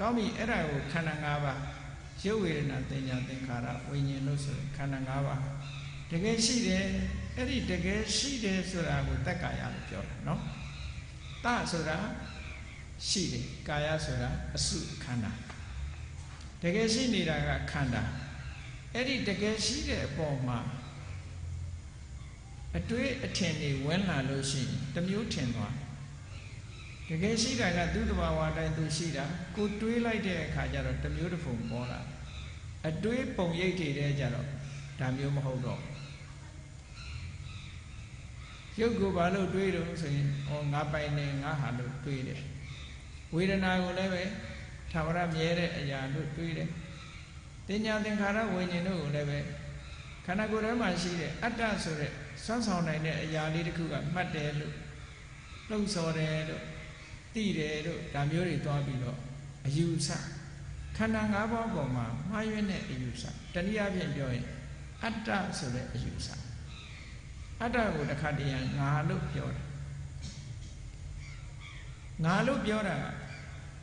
ကောင်းပြီအဲ့ဒါကိုခန္ဓာ၅ပါးရုပ်ဝေဒနာသင်ညာသင်္ခါရဝိညာဉ်လို့ဆိုခန္ဓာ၅ပါးတကယ်ရှိတယ်အဲ့ဒီတကယ်ရှိတယ်ဆိုတာကိုတက္ကာယလို့ပြောတာနော်တဆိုတာရှိတယ်ကာယဆိုတာအစုခန္ဓာတကယ်ရှိနေတာကခန္ဓာအဲ့ဒီတကယ်ရှိတဲ့အပေါ်မှာအတွေးအထင်တွေဝင်လာလို့ရှိရင်တမျိုးထင်သွားတ ကယ်ရှိတာကသူ့တဘာဝတိုင်းသူရှိတာကိုတွေးလိုက်တဲ့အခါကျတော့တမျိုးတစ်ဖုံပေါ်လာအတွေးပုံရိပ်တွေတဲ့ကြတော့ဒါမျိုးမဟုတ်တော့ရုပ်ကိုဘာလို့တွေးတော့ဆိုရင်ဟောငါပိုင်နေငါဟာလို့တွေးတယ်ဝေဒနာကိုလည်းပဲသာဝရမြဲတဲ့အရာလို့တွေးတယ်တင်ညာသင်္ခါရဝိညာဉ်တို့ကိုလည်းပဲခန္ဓာကိုယ်ထဲမှာရှိတဲ့အတ္တဆိုတဲ့ဆွမ်းဆောင်နိုင်တဲ့အရာလေးတစ်ခုကမှတ်တယ်လို့လှုပ်ဆော်တယ်လို့ သိတယ်လို့ဒါမျိုးတွေသွားပြီးတော့အယူဆခန္ဓာ၅ပါးပေါ်မှာမှားယွင်းတဲ့အယူဆတနည်းအားဖြင့်ပြောရင်အတ္တဆိုတဲ့အယူဆအတ္တကိုတစ်ခါတည်းငါလို့ပြောတာငါလို့ပြောတာ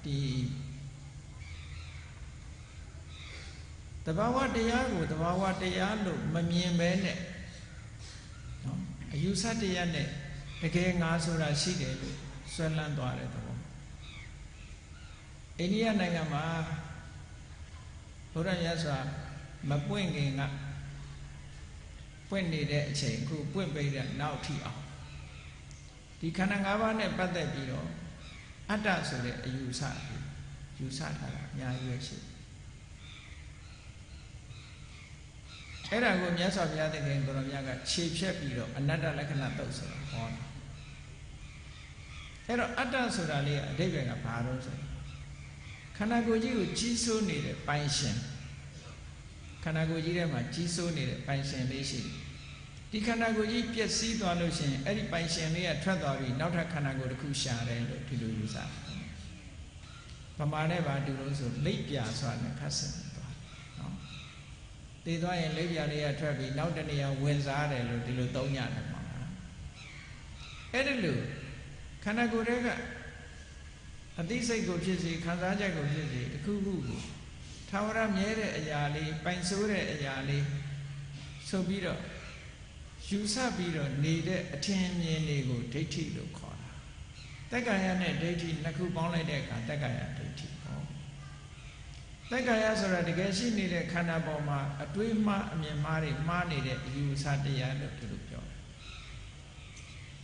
ဒီတဘာဝတရားကိုတဘာဝတရားလို့မမြင်ပဲနဲ့နော်အယူဆတရားနဲ့တကယ်ငါဆိုတာရှိတယ်လို့ ဆွဲလန်းသွားတဲ့သဘောအိန္ဒိယနိုင်ငံမှာဘုရားရသော်မပွင့်ခင်ကပွင့်နေတဲ့အချိန်အခုပွင့်ပိတဲ့နောက်ထီအောင်ဒီခန္ဓာ၅ပါးနဲ့ပတ်သက်ပြီးတော့အတ္တဆိုတဲ့အယူဆယူဆထားတာအများကြီးပဲရှိတယ်အဲ့ဒါကိုမြတ်စွာဘုရားသခင်ကိုရောမြတ်ကခြေဖြတ်ပြီးတော့အနတ္တလက္ခဏာတုတ်ဆိုတာဟောတာ အဲ့တော့အတ္တဆိုတာလေးအဓိပ္ပာယ်ကဘာလို့ဆိုခန္ဓာကိုယ်ကြီးကိုကြီးစိုးနေတဲ့ပိုင်ရှင်ခန္ဓာကိုယ်ကြီးထဲမှာကြီးစိုးနေတဲ့ပိုင်ရှင်လေးရှိတယ်ဒီခန္ဓာကိုယ်ကြီးပျက်စီးသွားလို့ရှိရင်အဲ့ဒီပိုင်ရှင်လေးကထွက်သွားပြီးနောက်ထပ်ခန္ဓာကိုယ်တစ်ခုရှာတယ်လို့ဒီလိုယူဆတယ်ပမာနဲ့ပါတူလို့ဆိုလိပ်ပြဆိုတာနဲ့ခတ်စင်သွားနော်တည်သွားရင်လိပ်ပြလေးကထွက်ပြီးနောက်တနေရာဝင်စားတယ်လို့ဒီလိုသုံးရတယ်မှာအဲ့ဒီလို ခန္ဓာကိုယ်တွေကအသိစိတ်ကိုဖြစ်စေခံစားချက်ကိုဖြစ်စေတစ်ခုခုကိုသာဝရမြဲတဲ့အရာလေးပိုင်ဆိုးတဲ့အရာလေးဆိုပြီးတော့ယူဆပြီးတော့နေတဲ့အထင်မြင်တွေကိုဒိဋ္ဌိလို့ခေါ်တာတက္ကာယနဲ့ဒိဋ္ဌိနှစ်ခုပေါင်းလိုက်တဲ့အခါတက္ကာယဒိဋ္ဌိဟောတက္ကာယဆိုတာတကယ်ရှိနေတဲ့ခန္ဓာပေါ်မှာအတွေးမှားအမြင်မှားတွေမှားနေတဲ့အယူဆတရားလို့ဒီလိုပြောတယ်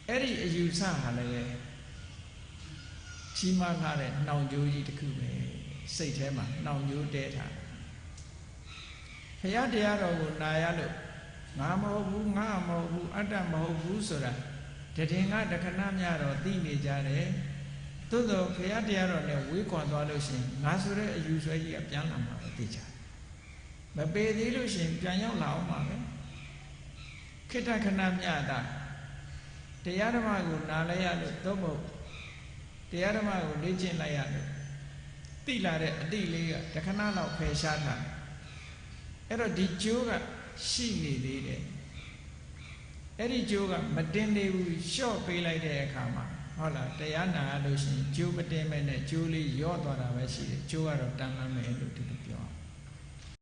အဲ့ဒီအယူဆဟာလည်း ကြီးမားလာတဲ့နှောင်ကြိုးကြီးတစ်ခုပဲစိတ်ထဲမှာနှောင်ကြိုးတဲထားဘုရားတရားတော်ကိုနာရလို့ငါမဟုတ်ဘူးငါမဟုတ်ဘူးအတ္တမဟုတ်ဘူးဆိုတာတည်ငါတခဏမြတော့သိနေကြတယ်သို့သောဘုရားတရားတော်နဲ့ဝေးကွာသွားလို့ရှိရင်ငါဆိုတဲ့အယူဆွဲကြီးကပြန်လာမှာပဲသိကြမပေသေးလို့ရှိရင်ပြန်ရောက်လာအောင်ပါပဲခိတ္တခဏမြတာတရားဓမ္မကိုနားလဲရလို့သို့မဟုတ် တရားဓမ္မကိုလေ့ကျင့်လိုက်ရလို့သိလာတဲ့အတိလေးကတခဏလောက်ဖယ်ရှားတာအဲ့တော့ဒီကျိုးကရှိနေသေးတယ်အဲ့ဒီကျိုးကမတင်သေးဘူးရှော့ပေးလိုက်တဲ့အခါမှာဟုတ်လားတရားနာလို့ရှိရင်ကျိုးမတင်မဲ့နဲ့ကျိုးလေးရော့သွားတာပဲရှိတယ်ကျိုးကတော့တန်လန်းမယ်လို့ဒီလိုပြော